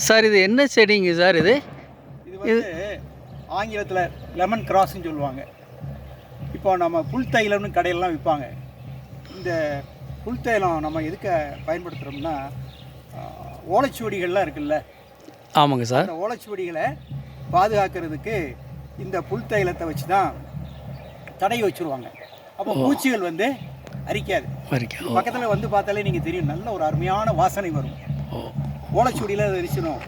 Sir இது என்ன செடிங்க சார் இது? இது வந்து ஆங்கிலத்தில் லெமன் கிராஸ்ன்னு சொல்லுவாங்க. இப்போ நம்ம புல் தைலம்னு கடையிலலாம் விற்பாங்க. இந்த புல் தைலம் நம்ம எதுக்க பயன்படுத்துகிறோம்னா ஓலைச்சுவடிகள்லாம் இருக்குல்ல? ஆமாங்க சார். அந்த ஓலைச்சுவடிகளை பாதுகாக்கிறதுக்கு இந்த புல் தைலத்தை வச்சு தான் தடை வச்சுருவாங்க. அப்போ பூச்சிகள் வந்து அரிக்காது. பக்கத்தில் வந்து பார்த்தாலே நீங்கள் தெரியும் நல்ல ஒரு அருமையான வாசனை வரும். ஓலைச்சுவடியில் அதை எரிச்சணும்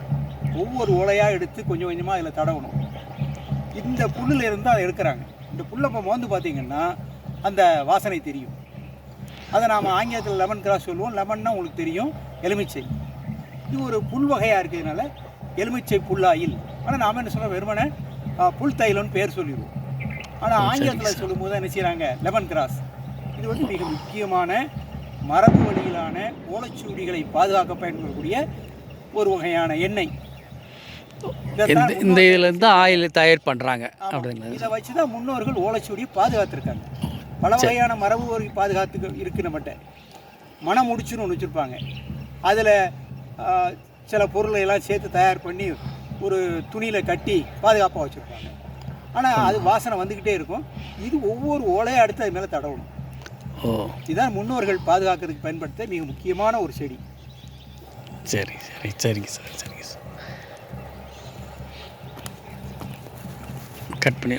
ஒவ்வொரு ஓலையாக எடுத்து கொஞ்சம் கொஞ்சமாக அதில் தடவணும். இந்த புல்லில் இருந்து அதை எடுக்கிறாங்க. இந்த புல்லை இப்போ மோந்து பார்த்தீங்கன்னா அந்த வாசனை தெரியும். அதை நாம் ஆங்கிலத்தில் லெமன் கிராஸ் சொல்லுவோம். லெமன்னா உங்களுக்கு தெரியும் எலுமிச்சை. இது ஒரு புல் வகையாக இருக்கிறதுனால எலுமிச்சை புல்லாயில் ஆனால் நாம் என்ன சொல்கிறோம் வெறுமனே புல் தைலம்னு பேர் சொல்லிடுவோம். ஆனால் ஆங்கிலத்தில் சொல்லும்போது என்ன செய்கிறாங்க லெமன் கிராஸ் இது வந்து மிக முக்கியமான மரபு வழியிலான ஓலைச்சுவடிகளை பாதுகாக்க பயன்படக்கூடிய ஒரு வகையான எண்ணெய். இந்த இந்த இதுலேருந்து ஆயில் தயார் பண்ணுறாங்க அப்படிங்களா இதை வச்சு தான் முன்னோர்கள் ஓலைச்சுவடியை பாதுகாத்திருக்காங்க. பல வகையான மரபு வழி பாதுகாத்து இருக்கு நம்மகிட்ட. மனம் முடிச்சுன்னு ஒன்று வச்சுருப்பாங்க. அதில் சில பொருளை எல்லாம் சேர்த்து தயார் பண்ணி ஒரு துணியில் கட்டி பாதுகாப்பாக வச்சுருப்பாங்க. ஆனால் அது வாசனை வந்துக்கிட்டே இருக்கும். இது ஒவ்வொரு ஓலையை அடுத்து அது மேலே தடவணும். இதுதான் முன்னோர்கள் பாதுகாக்கிறதுக்கு பயன்படுத்த மிக முக்கியமான ஒரு செடி. சரி சரி சரிங்க சார் சரிங்க சார். கட் பண்ணி